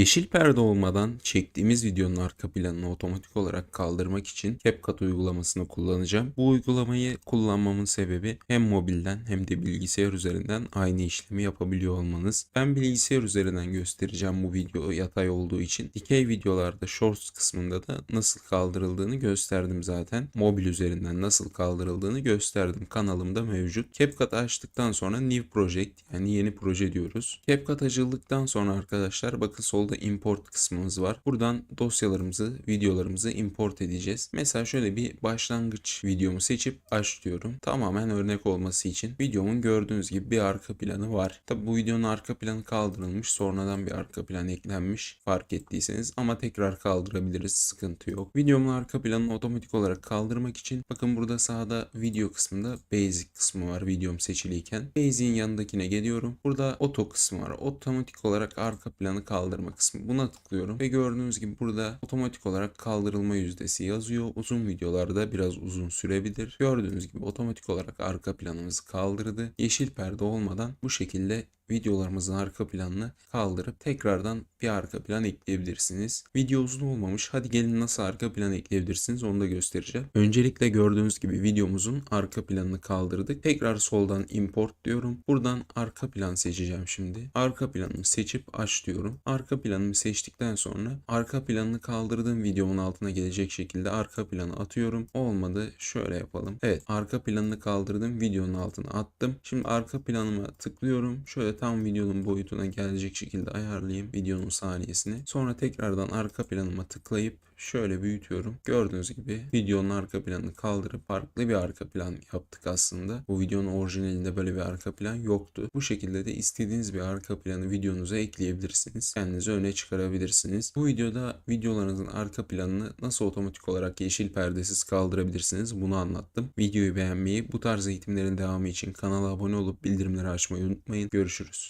Yeşil perde olmadan çektiğimiz videonun arka planını otomatik olarak kaldırmak için CapCut uygulamasını kullanacağım. Bu uygulamayı kullanmamın sebebi hem mobilden hem de bilgisayar üzerinden aynı işlemi yapabiliyor olmanız. Ben bilgisayar üzerinden göstereceğim bu video yatay olduğu için. Dikey videolarda Shorts kısmında da nasıl kaldırıldığını gösterdim zaten. Mobil üzerinden nasıl kaldırıldığını gösterdim. Kanalımda mevcut. CapCut açtıktan sonra New Project yani yeni proje diyoruz. CapCut açıldıktan sonra arkadaşlar bakın solda import kısmımız var. Buradan dosyalarımızı, videolarımızı import edeceğiz. Mesela şöyle bir başlangıç videomu seçip aç diyorum. Tamamen örnek olması için videomun gördüğünüz gibi bir arka planı var. Tabi bu videonun arka planı kaldırılmış. Sonradan bir arka plan eklenmiş fark ettiyseniz ama tekrar kaldırabiliriz. Sıkıntı yok. Videomun arka planını otomatik olarak kaldırmak için bakın burada sağda video kısmında basic kısmı var videom seçiliyken. Basic'in yanındakine geliyorum. Burada auto kısmı var. Otomatik olarak arka planı kaldırma kısmı. Buna tıklıyorum ve gördüğünüz gibi burada otomatik olarak kaldırılma yüzdesi yazıyor. Uzun videolarda biraz uzun sürebilir. Gördüğünüz gibi otomatik olarak arka planımızı kaldırdı. Yeşil perde olmadan bu şekilde videolarımızın arka planını kaldırıp tekrardan bir arka plan ekleyebilirsiniz. Video uzun olmamış. Hadi gelin nasıl arka plan ekleyebilirsiniz onu da göstereceğim. Öncelikle gördüğünüz gibi videomuzun arka planını kaldırdık. Tekrar soldan import diyorum. Buradan arka plan seçeceğim şimdi. Arka planımı seçip aç diyorum. Arka planımı seçtikten sonra arka planını kaldırdığım videomun altına gelecek şekilde arka planı atıyorum. Olmadı şöyle yapalım. Evet arka planını kaldırdım videonun altına attım. Şimdi arka planıma tıklıyorum. Şöyle tam videonun boyutuna gelecek şekilde ayarlayayım videonun saniyesini. Sonra tekrardan arka planıma tıklayıp şöyle büyütüyorum. Gördüğünüz gibi videonun arka planını kaldırıp farklı bir arka plan yaptık aslında. Bu videonun orijinalinde böyle bir arka plan yoktu. Bu şekilde de istediğiniz bir arka planı videonuza ekleyebilirsiniz. Kendinizi öne çıkarabilirsiniz. Bu videoda videolarınızın arka planını nasıl otomatik olarak yeşil perdesiz kaldırabilirsiniz bunu anlattım. Videoyu beğenmeyi, bu tarz eğitimlerin devamı için kanala abone olup bildirimleri açmayı unutmayın. Görüşürüz.